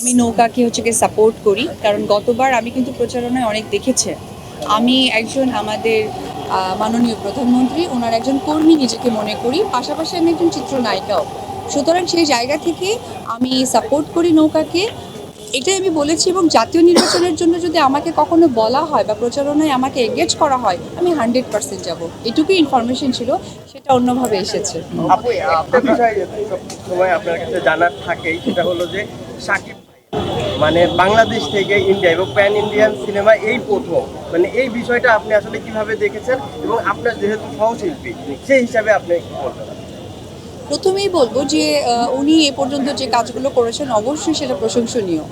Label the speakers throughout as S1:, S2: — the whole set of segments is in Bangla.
S1: আমি নৌকাকে হচ্ছে গিয়ে সাপোর্ট করি, কারণ গতবার আমি কিন্তু প্রচারণায় অনেক দেখেছে। আমি একজন আমাদের মাননীয় প্রধানমন্ত্রী, ওনার একজন কর্মী নিজেকে মনে করি, পাশাপাশি আমি একজন চিত্রনায়িকাও সুতরাং সেই জায়গা থেকে আমি সাপোর্ট করি নৌকাকে। এটাই আমি বলেছি এবং জাতীয় নির্বাচনের জন্য যদি আমাকে কখনো বলা হয় বা প্রচারণায় আমাকে এঙ্গেজ করা হয়, আমি হান্ড্রেড পার্সেন্ট যাব। এটুকুই ইনফরমেশন ছিল, সেটা অন্যভাবে এসেছে।
S2: জানার থাকেই, সেটা হলো যে সাকিব মানে বাংলাদেশ থেকে ইন্ডিয়া এবং প্যান ইন্ডিয়ান সিনেমা এই প্রথম। মানে এই বিষয়টা আপনি আসলে কীভাবে দেখেছেন এবং আপনার যেহেতু সহশিল্পী, সেই হিসাবে আপনি কি বলবেন?
S1: প্রথমেই বলব যে উনি এ পর্যন্ত যে কাজগুলো করেছেন অবশ্যই সেটা প্রশংসনীয়।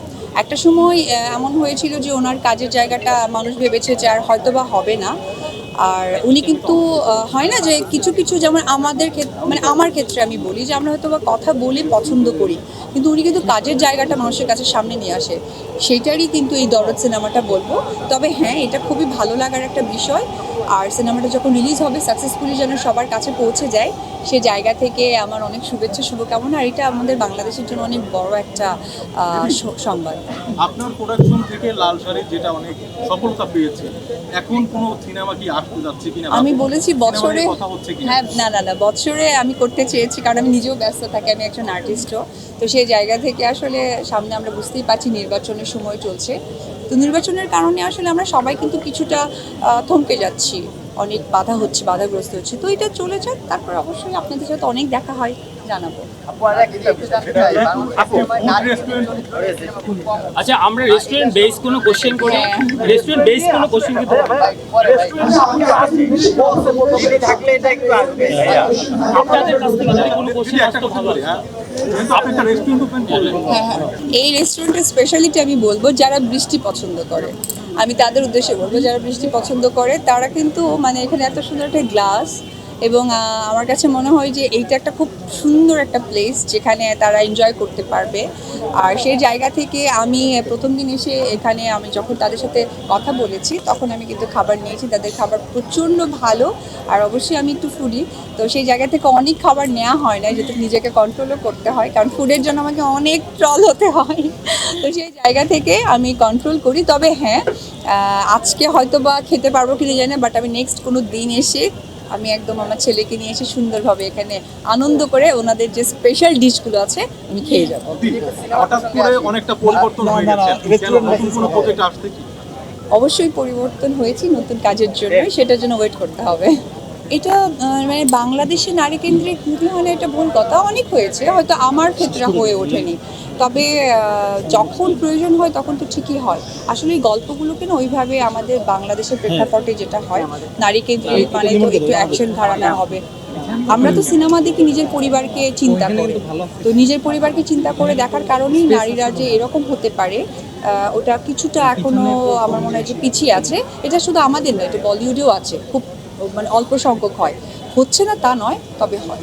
S1: একটা সময় এমন হয়েছিল যে ওনার কাজের জায়গাটা মানুষ ভেবেছে যে আর হয়তো বা হবে না। আর উনি কিন্তু হয় না যে কিছু কিছু যেমন আমাদের মানে আমার ক্ষেত্রে আমি বলি যে আমরা হয়তো বা কথা বলে পছন্দ করি, কিন্তু উনি কিন্তু কাজের জায়গাটা মানুষের কাছে সামনে নিয়ে আসে। সেটারই কিন্তু এই দরদ সিনেমাটা বলব। তবে হ্যাঁ এটা খুবই ভালো লাগার একটা বিষয়। আর সিনেমাটা যখন রিলিজ হবে সাকসেসফুলি যেন সবার কাছে পৌঁছে যায় সে জায়গা থেকে আমার অনেক শুভেচ্ছা শুভকামনা আর এটা আমাদের বাংলাদেশের জন্য অনেক বড় একটা সংবাদ।
S3: আপনার প্রোডাকশন থেকে লাল শাড়ি যেটা অনেক সফলতা পেয়েছে এখন কোন সিনেমা কি আসতে যাচ্ছে কিনা?
S1: আমি বলেছি বছরে হ্যাঁ না না না বছরে আমি করতে চেয়েছি কারণ আমি নিজেও ব্যস্ত থাকি আমি একজন আর্টিস্টও তো সেই জায়গা থেকে আসলে সামনে আমরা বুঝতেই পারছি নির্বাচনের সময় চলছে। তো নির্বাচনের কারণে আসলে আমরা সবাই কিন্তু কিছুটা থমকে যাচ্ছি। অনেক বাধা হচ্ছে, বাধাগ্রস্ত হচ্ছে। তো এটা চলে যাক, তারপর অবশ্যই আপনাদের সাথে অনেক দেখা হয়। জানাব।
S4: আচ্ছা আমরা রেস্টুরেন্ট বেস কোনো কোশ্চেন করি? রেস্টুরেন্ট বেস কোনো কোশ্চেন আপনাদের কাছ থেকে যদি কোনো আসতো ভালো
S3: হ্যাঁ।
S1: হ্যাঁ হ্যাঁ। এই রেস্টুরেন্টের স্পেশালিটি আমি বলব যারা বৃষ্টি পছন্দ করে। আমি তাদের উদ্দেশ্যে বলব যারা বৃষ্টি পছন্দ করে তারা কিন্তু মানে এখানে এত সুন্দর একটা গ্লাস এবং আমার কাছে মনে হয় যে এইটা একটা খুব সুন্দর একটা প্লেস যেখানে তারা এনজয় করতে পারবে। আর সেই জায়গা থেকে আমি প্রথম দিন এসে এখানে আমি যখন তাদের সাথে কথা বলেছি, তখন আমি কিন্তু খাবার নিয়েছি। তাদের খাবার প্রচণ্ড ভালো আর অবশ্যই আমি একটু ফুডি তো সেই জায়গা থেকে অনেক খাবার নেওয়া হয় না, যেহেতু নিজেকে কন্ট্রোলও করতে হয়। কারণ ফুডের জন্য আমাকে অনেক ট্রল হতে হয়। তো সেই জায়গা থেকে আমি কন্ট্রোল করি। তবে হ্যাঁ আজকে হয়তো বা খেতে পারব কিনা জানি বাট আমি নেক্সট কোনো দিন এসে আমি একদম আমার ছেলেকে নিয়ে এসে সুন্দরভাবে এখানে আনন্দ করে ওনাদের যে স্পেশাল ডিশগুলো আছে আমি খেয়ে যাব।
S3: হঠাৎ করে অনেকটা পরিবর্তন হয়ে গেছে। নতুন কোনো প্রজেক্ট আসতে কি?
S1: অবশ্যই পরিবর্তন হয়েছে নতুন কাজের জন্য সেটার জন্য ওয়েট করতে হবে। এটা মানে বাংলাদেশে নারী কেন্দ্রিক হলে এটা ভুল কথা অনেক হয়েছে। হয়তো আমার ক্ষেত্রে হয়ে ওঠেনি। তবে যখন প্রয়োজন হয় তখন তো ঠিকই হয়। আসলে এই গল্পগুলোকে না ওইভাবে আমাদের বাংলাদেশের প্রেক্ষাপটে যেটা হয় নারী কেন্দ্রিক মানে তো একটু অ্যাকশন ধারণা হবে। আমরা তো সিনেমা দেখি নিজের পরিবারকে চিন্তা করে। তো নিজের পরিবারকে চিন্তা করে দেখার কারণেই নারীরা যে এরকম হতে পারে আহ, ওটা কিছুটা এখনও আমার মনে হয় যে পিছিয়ে আছে। এটা শুধু আমাদের নয় এটা বলিউডেও আছে। খুব মানে অল্প সংখ্যক হয়। হচ্ছে না তা নয় তবে হয়।